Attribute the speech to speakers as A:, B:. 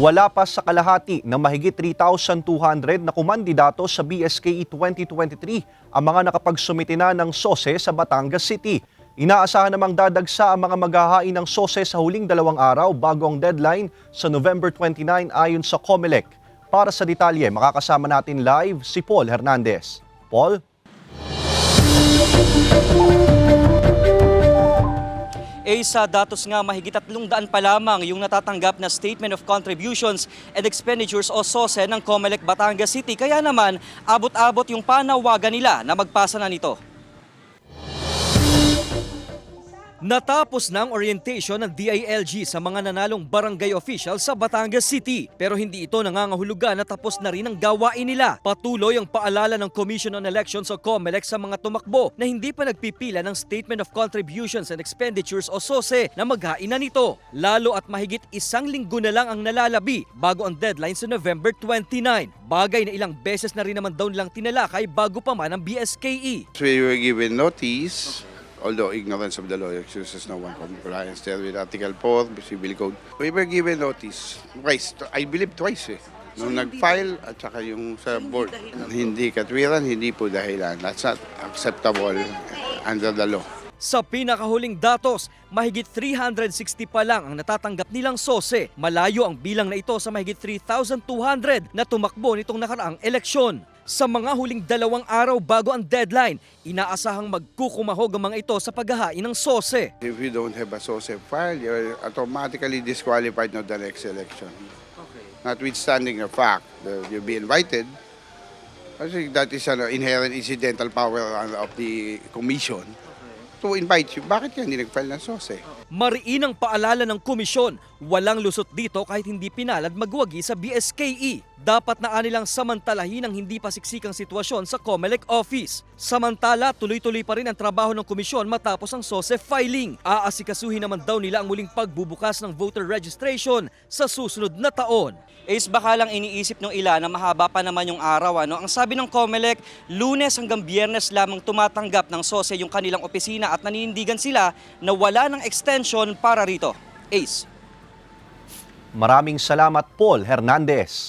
A: Wala pa sa kalahati ng mahigit 3,200 na kumandidato sa BSKE 2023 ang mga nakapagsumiti na ng SOSE sa Batangas City. Inaasahan namang dadagsa ang mga maghahain ng SOSE sa huling dalawang araw bago ang deadline sa November 29 ayon sa COMELEC. Para sa detalye, makakasama natin live si Paul Hernandez. Paul?
B: Eh sa datos nga mahigit at daan pa lamang yung natatanggap na Statement of Contributions and Expenditures o SOSE ng COMELEC Batangas City. Kaya naman, abot-abot yung panawagan nila na magpasa na nito. Natapos na ang orientation ng DILG sa mga nanalong barangay official sa Batangas City. Pero hindi ito nangangahulugan na tapos na rin ang gawain nila. Patuloy ang paalala ng Commission on Elections o COMELEC sa mga tumakbo na hindi pa nagpipila ng Statement of Contributions and Expenditures o SOSE na maghain na nito. Lalo at mahigit isang linggo na lang ang nalalabi bago ang deadline sa November 29. Bagay na ilang beses na rin naman daw nilang tinalakay bago pa man ang BSKE.
C: We were given notice, although ignorance of the law excuses no one from compliance there with Article 4, Civil Code. We were given notice twice, I believe twice eh. Nung nag-file at saka yung sa board. Hindi katwiran, hindi po dahilan. That's not acceptable under the law.
B: Sa pinakahuling datos, mahigit 360 pa lang ang natatanggap nilang sose. Malayo ang bilang na ito sa mahigit 3,200 na tumakbo nitong nakaraang eleksyon. Sa mga huling dalawang araw bago ang deadline, inaasahang magkukumahog ang mga ito sa paghahain ng sose.
C: If you don't have a SOSE file, you're automatically disqualified of the next election. Notwithstanding the fact that you'll be invited, kasi that is an inherent incidental power of the commission to invite you. Bakit ka hindi nag-file ng SOSE?
B: Mariinang paalala ng komisyon, walang lusot dito kahit hindi pinalad magwagi sa BSKE. Dapat na anilang samantalahin ang hindi pasiksikang sitwasyon sa COMELEC office. Samantala, tuloy-tuloy pa rin ang trabaho ng komisyon matapos ang SOSE filing. Aasikasuhin naman daw nila ang muling pagbubukas ng voter registration sa susunod na taon. Is baka lang iniisip ng ilan na mahaba pa naman yung araw. Ano? Ang sabi ng COMELEC, lunes hanggang biyernes lamang tumatanggap ng SOSE yung kanilang opisina at naninindigan sila na wala ng extension para rito. Ace.
A: Maraming salamat Paul Hernandez.